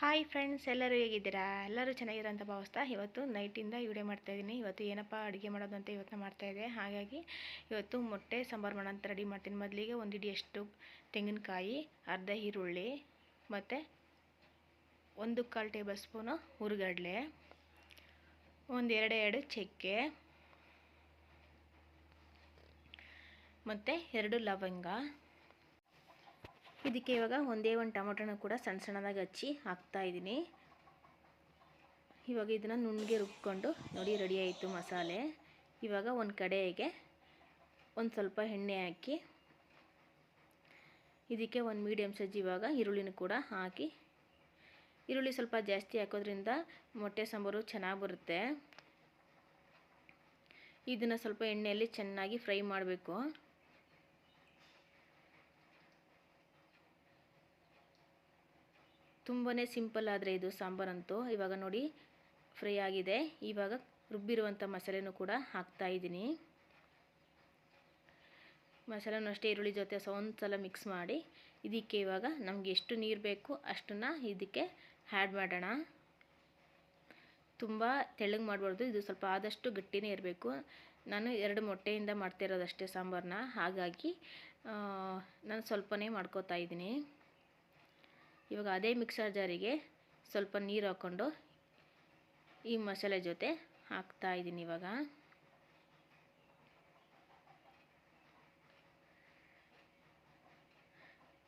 Hi friends ಎಲ್ಲರೂ ಹೇಗಿದ್ದೀರಾ? ಎಲ್ಲರೂ ಚೆನ್ನಾಗಿರೋ ಅಂತ ಭಾವಿಸ್ತಾ ಇವತ್ತು ನೈಟಿಂದ ವಿಡಿಯೋ ಮಾಡ್ತಾಯಿದ್ದೀನಿ. ಇವತ್ತು ಏನಪ್ಪ ಅಡುಗೆ ಮಾಡೋದು ಅಂತ ಇವತ್ತು ಮಾಡ್ತಾಯಿದ್ದೆ. ಹಾಗಾಗಿ ಇವತ್ತು ಮೊಟ್ಟೆ, ಸಾಂಬಾರು ಮಾಡೋ ಅಂತ ರೆಡಿ ಮಾಡ್ತೀನಿ. ಮೊದಲಿಗೆ ಒಂದು ಇಡಿಯಷ್ಟು ತೆಂಗಿನಕಾಯಿ, ಅರ್ಧ ಈರುಳ್ಳಿ ಮತ್ತು ಒಂದು ಕಾಲು ಟೇಬಲ್ ಸ್ಪೂನು ಹುರುಗಡ್ಲೆ, ಒಂದು ಎರಡು ಚಕ್ಕೆ ಮತ್ತು ಎರಡು ಲವಂಗ. ಇದಕ್ಕೆ ಇವಾಗ ಒಂದೇ ಒಂದು ಟೊಮೊಟೊನ ಕೂಡ ಸಣ್ಣ ಸಣ್ಣದಾಗಿ ಹಚ್ಚಿ ಹಾಕ್ತಾಯಿದ್ದೀನಿ ಇವಾಗ ಇದನ್ನು ನುಣ್ಣಗೆ ರುಬ್ಕೊಂಡು ನೋಡಿ ರೆಡಿ ಆಯಿತು ಮಸಾಲೆ. ಇವಾಗ ಒಂದು ಕಡೆಗೆ ಒಂದು ಸ್ವಲ್ಪ ಎಣ್ಣೆ ಹಾಕಿ, ಇದಕ್ಕೆ ಒಂದು ಮೀಡಿಯಮ್ ಸೈಜ್ ಇವಾಗ ಈರುಳ್ಳಿನೂ ಕೂಡ ಹಾಕಿ. ಈರುಳ್ಳಿ ಸ್ವಲ್ಪ ಜಾಸ್ತಿ ಹಾಕೋದ್ರಿಂದ ಮೊಟ್ಟೆ ಸಾಂಬಾರು ಚೆನ್ನಾಗಿ ಬರುತ್ತೆ. ಇದನ್ನು ಸ್ವಲ್ಪ ಎಣ್ಣೆಯಲ್ಲಿ ಚೆನ್ನಾಗಿ ಫ್ರೈ ಮಾಡಬೇಕು. ತುಂಬಾ ಸಿಂಪಲ್ ಆದರೆ ಇದು ಸಾಂಬಾರಂತೂ ಇವಾಗ ನೋಡಿ, ಫ್ರೈ ಆಗಿದೆ. ಇವಾಗ ರುಬ್ಬಿರುವಂಥ ಮಸಾಲೆನೂ ಕೂಡ ಹಾಕ್ತಾ ಇದ್ದೀನಿ. ಮಸಾಲೆನೂ ಅಷ್ಟೇ ಈರುಳ್ಳಿ ಜೊತೆ ಒಂದು ಸಲ ಮಿಕ್ಸ್ ಮಾಡಿ. ಇದಕ್ಕೆ ಇವಾಗ ನಮಗೆ ಎಷ್ಟು ನೀರು ಬೇಕು ಅಷ್ಟನ್ನು ಇದಕ್ಕೆ ಆ್ಯಡ್ ಮಾಡೋಣ. ತುಂಬ ತೆಳ್ಳಗೆ ಮಾಡಬಾರ್ದು. ಇದು ಸ್ವಲ್ಪ ಆದಷ್ಟು ಗಟ್ಟಿನೇ ಇರಬೇಕು. ನಾನು ಎರಡು ಮೊಟ್ಟೆಯಿಂದ ಮಾಡ್ತಾ ಇರೋದಷ್ಟೇ ಸಾಂಬಾರನ್ನ ಹಾಗಾಗಿ ನಾನು ಸ್ವಲ್ಪನೇ ಮಾಡ್ಕೋತಾ ಇದ್ದೀನಿ. ಇವಾಗ ಅದೇ ಮಿಕ್ಸರ್ ಜಾರಿಗೆ ಸ್ವಲ್ಪ ನೀರು ಹಾಕ್ಕೊಂಡು ಈ ಮಸಾಲೆ ಜೊತೆ ಹಾಕ್ತಾ ಇದ್ದೀನಿ ಇವಾಗ.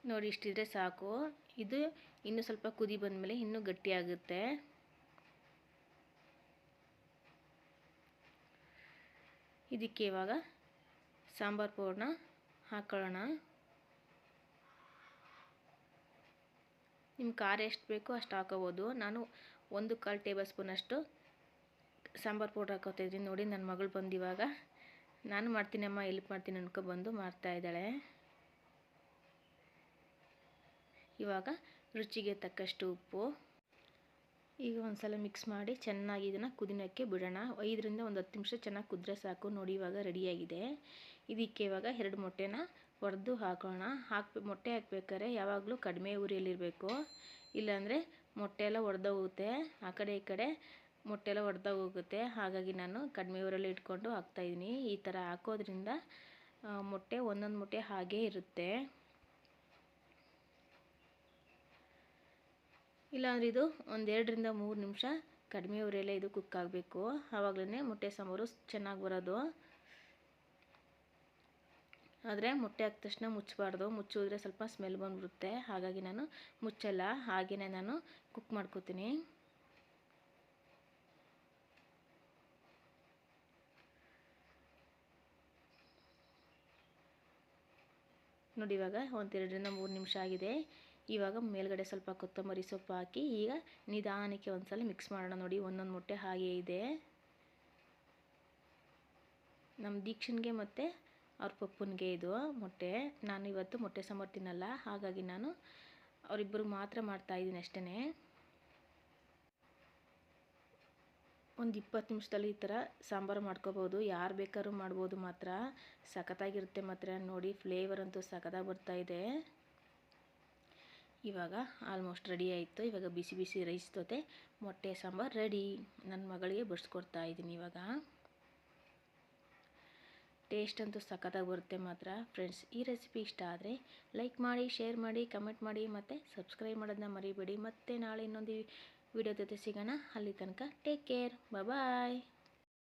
ನೋಡಿ ಇಷ್ಟಿದ್ರೆ ಸಾಕು. ಇದು ಇನ್ನೂ ಸ್ವಲ್ಪ ಕುದಿ ಬಂದಮೇಲೆ ಇನ್ನೂ ಗಟ್ಟಿಯಾಗುತ್ತೆ ಇದಕ್ಕೆ ಇವಾಗ ಸಾಂಬಾರು ಪೌಡ್ರನ್ನ ಹಾಕೊಳ್ಳೋಣ. ನಿಮ್ಮ ಖಾರ ಎಷ್ಟು ಬೇಕೋ ಅಷ್ಟು ಹಾಕೋಬೋದು. ನಾನು ಒಂದು ಕಾಲು ಟೇಬಲ್ ಸ್ಪೂನಷ್ಟು ಸಾಂಬಾರು ಪೌಡ್ರ್ ಹಾಕೋತಾಯಿದ್ದೀನಿ ನೋಡಿ, ನನ್ನ ಮಗಳು ಬಂದು ಇವಾಗ ನಾನು ಮಾಡ್ತೀನಮ್ಮ, ಎಲ್ಪ್ ಮಾಡ್ತೀನಿ ಅನ್ಕೊ ಬಂದು ಮಾಡ್ತಾಯಿದ್ದಾಳೆ ಇವಾಗ ರುಚಿಗೆ ತಕ್ಕಷ್ಟು ಉಪ್ಪು. ಈಗ ಒಂದು ಸಲ ಮಿಕ್ಸ್ ಮಾಡಿ ಚೆನ್ನಾಗಿ ಇದನ್ನು ಕುದಿನಕ್ಕೆ ಬಿಡೋಣ. ಐದರಿಂದ ಒಂದು ಹತ್ತು ನಿಮಿಷ ಚೆನ್ನಾಗಿ ಕುದ್ರೆ ಸಾಕು. ನೋಡಿ, ಇವಾಗ ರೆಡಿಯಾಗಿದೆ ಇದಕ್ಕೆ ಇವಾಗ ಎರಡು ಮೊಟ್ಟೆನ ಒಡೆದು ಹಾಕೋಣ. ಹಾಕಿ ಮೊಟ್ಟೆ ಹಾಕ್ಬೇಕಾದ್ರೆ ಯಾವಾಗಲೂ ಕಡಿಮೆ ಉರಿಯಲ್ಲಿರಬೇಕು ಇಲ್ಲಾಂದರೆ ಮೊಟ್ಟೆ ಎಲ್ಲ ಒಡೆದೋಗುತ್ತೆ ಆ ಕಡೆ ಈ ಕಡೆ ಮೊಟ್ಟೆ ಎಲ್ಲ ಒಡೆದೋಗುತ್ತೆ ಹಾಗಾಗಿ ನಾನು ಕಡಿಮೆ ಊರಲ್ಲಿ ಇಟ್ಕೊಂಡು ಹಾಕ್ತಾಯಿದ್ದೀನಿ ಈ ಥರ ಹಾಕೋದ್ರಿಂದ ಮೊಟ್ಟೆ ಒಂದೊಂದು ಮೊಟ್ಟೆ ಹಾಗೇ ಇರುತ್ತೆ. ಇಲ್ಲಾಂದ್ರೆ ಇದು ಒಂದೆರಡರಿಂದ ಮೂರು ನಿಮಿಷ ಕಡಿಮೆ ಉರಿಯಲ್ಲೇ ಇದು ಕುಕ್ ಆಗಬೇಕು. ಆವಾಗಲೇ ಮೊಟ್ಟೆ ಸಾಂಬಾರು ಚೆನ್ನಾಗಿ ಬರೋದು. ಆದರೆ ಮೊಟ್ಟೆ ಹಾಕಿದ ತಕ್ಷಣ ಮುಚ್ಚಬಾರ್ದು. ಮುಚ್ಚಿದ್ರೆ ಸ್ವಲ್ಪ ಸ್ಮೆಲ್ ಬಂದುಬಿಡುತ್ತೆ. ಹಾಗಾಗಿ ನಾನು ಮುಚ್ಚಲ್ಲ. ಹಾಗೆಯೇ ನಾನು ಕುಕ್ ಮಾಡ್ಕೋತೀನಿ. ನೋಡಿ ಇವಾಗ ಒಂದೆರಡರಿಂದ ಮೂರು ನಿಮಿಷ ಆಗಿದೆ. ಇವಾಗ ಮೇಲ್ಗಡೆ ಸ್ವಲ್ಪ ಕೊತ್ತಂಬರಿ ಸೊಪ್ಪು ಹಾಕಿ ಈಗ ನಿಧಾನಕ್ಕೆ ಒಂದ್ಸಲ ಮಿಕ್ಸ್ ಮಾಡೋಣ ನೋಡಿ ಒಂದೊಂದು ಮೊಟ್ಟೆ ಹಾಗೆ ಇದೆ. ನಮ್ಮ ದೀಕ್ಷನ್ಗೆ ಮತ್ತು ಅವ್ರ ಪಪ್ಪನಿಗೆ ಇದು ಮೊಟ್ಟೆ. ನಾನು ಇವತ್ತು ಮೊಟ್ಟೆ ಸಾಂಬಾರು ತಿನ್ನಲ್ಲ. ಹಾಗಾಗಿ ನಾನು ಅವರಿಬ್ಬರು ಮಾತ್ರ ಮಾಡ್ತಾಯಿದ್ದೀನಿ ಅಷ್ಟೇ ಒಂದು ಇಪ್ಪತ್ತು ನಿಮಿಷದಲ್ಲಿ ಈ ಥರ ಸಾಂಬಾರು ಮಾಡ್ಕೋಬೋದು. ಯಾರು ಬೇಕಾದ್ರೂ ಮಾಡ್ಬೋದು ಮಾತ್ರ. ಸಖತ್ತಾಗಿರುತ್ತೆ ಮಾತ್ರ. ನೋಡಿ ಫ್ಲೇವರ್ ಅಂತೂ ಸಖತ್ತಾಗಿ ಬರ್ತಾಯಿದೆ ಇವಾಗ ಆಲ್ಮೋಸ್ಟ್ ರೆಡಿ ಆಯಿತು. ಇವಾಗ ಬಿಸಿ ಬಿಸಿ ರೈಸ್ ಜೊತೆ ಮೊಟ್ಟೆ ಸಾಂಬಾರು ರೆಡಿ ನನ್ನ ಮಗಳಿಗೆ ಬಡಿಸ್ಕೊಡ್ತಾ ಇದ್ದೀನಿ ಇವಾಗ. ಟೇಸ್ಟ್ ಅಂತೂ ಸಖತ್ತಾಗಿ ಬರುತ್ತೆ ಮಾತ್ರ. ಫ್ರೆಂಡ್ಸ್ ಈ ರೆಸಿಪಿ ಇಷ್ಟ ಆದರೆ ಲೈಕ್ ಮಾಡಿ ಶೇರ್ ಮಾಡಿ ಕಮೆಂಟ್ ಮಾಡಿ ಮತ್ತು ಸಬ್ಸ್ಕ್ರೈಬ್ ಮಾಡೋದನ್ನ ಮರಿಬೇಡಿ. ಮತ್ತೆ ನಾಳೆ ಇನ್ನೊಂದು ವಿಡಿಯೋ ಜೊತೆ ಸಿಗೋಣ. ಅಲ್ಲಿ ತನಕ ಟೇಕ್ ಕೇರ್ ಬಾಯ್